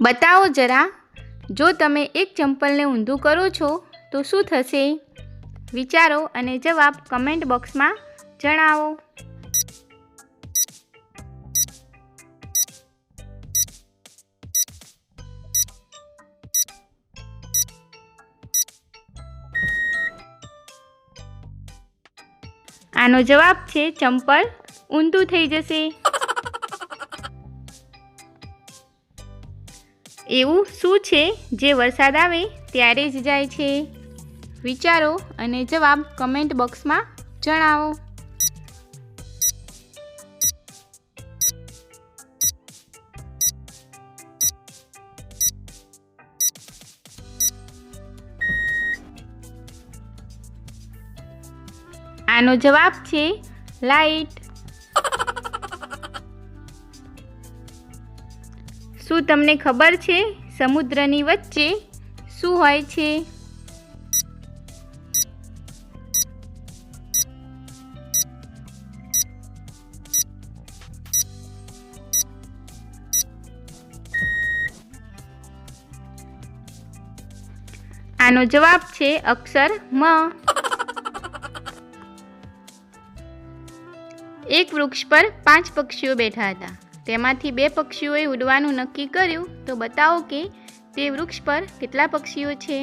બતાવો જરા. જો તમે એક ચંપલને ઊંધું કરો છો, તો શું થશે? વિચારો અને જવાબ કમેન્ટ બોક્સમાં જણાવો. આનો જવાબ છે, ચંપલ ઊંધું થઈ જશે. એવું શું છે જે વરસાદ આવે ત્યારે જ જાય છે? વિચારો અને જવાબ કમેન્ટ બોક્સમાં જણાવો. આનો જવાબ છે લાઈટ શું તમને ખબર છે? સમુદ્રની વચ્ચે શું હોય છે? આનો જવાબ છે અક્ષર મ. એક વૃક્ષ પર પાંચ પક્ષીઓ બેઠા હતા. તેમાંથી બે પક્ષીઓએ ઉડવાનું નક્કી કર્યું, તો બતાવો કે તે વૃક્ષ પર કેટલા પક્ષીઓ છે?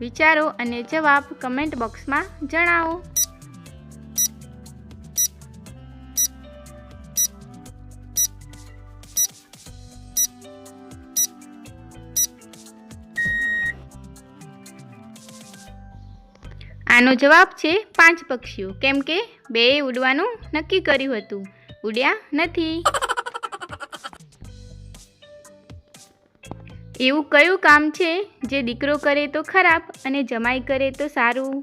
વિચારો અને જવાબ કમેન્ટ બોક્સમાં જણાવો. આનો જવાબ છે પાંચ પક્ષીઓ, કેમ કે બેએ ઉડવાનું નક્કી કર્યું હતું. ઉડ્યા નથી. એવું કયું કામ છે જે દીકરો કરે તો ખરાબ અને જમાઈ કરે તો સારું?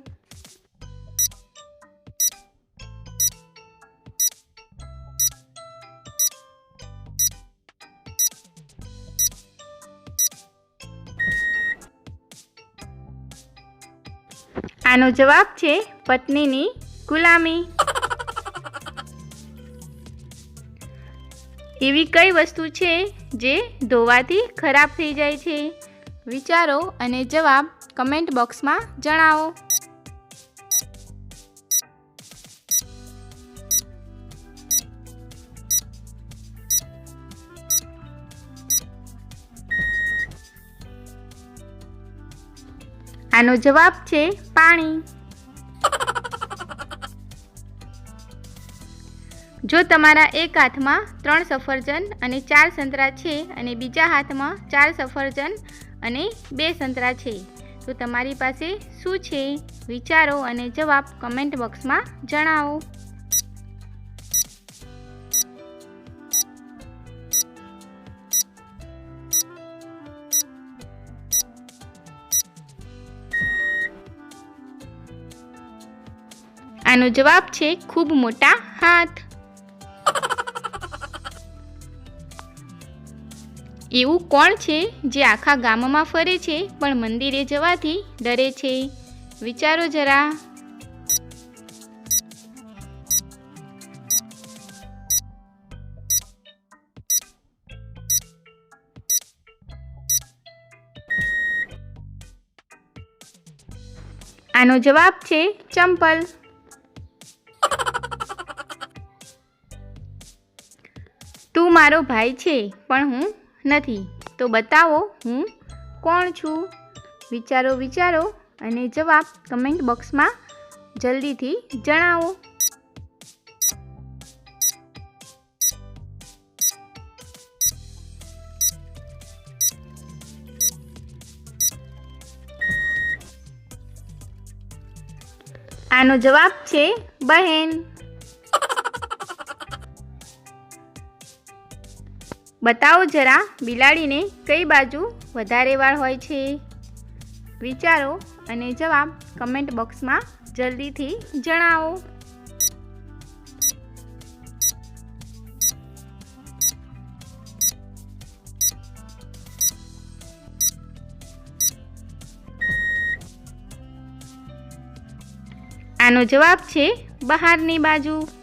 આનો જવાબ છે પત્નીની ગુલામી. એવી કઈ વસ્તુ છે જે ધોવાથી ખરાબ થઈ જાય છે? વિચારો અને જવાબ કમેન્ટ બોક્સમાં જણાવો. આનો જવાબ છે પાણી. જો તમારા એક હાથમાં ત્રણ સફરજન અને ચાર સંતરા છે અને બીજા હાથમાં ચાર સફરજન અને બે સંતરા છે, તો તમારી પાસે શું છે? વિચારો અને જવાબ કમેન્ટ બોક્સમાં જણાવો. આનો જવાબ છે, ખૂબ મોટા હાથ. એવું કોણ છે જે આખા ગામમાં ફરે છે, પણ મંદિરે જવાથી ડરે છે? વિચારો જરા. આનો જવાબ છે ચંપલ. તું મારો ભાઈ છે, પણ હું નથી. તો બતાવો હું કોણ છું? વિચારો વિચારો અને જવાબ કમેન્ટ બોક્સમાં જલ્દીથી જણાવો. આનો જવાબ છે બહેન. બતાવો જરા, બિલાડીને કઈ બાજુ વધારે વાળ હોય છે? વિચારો અને જવાબ કમેન્ટ બોક્સમાં જલ્દીથી જણાવો. આનો જવાબ છે બહારની બાજુ.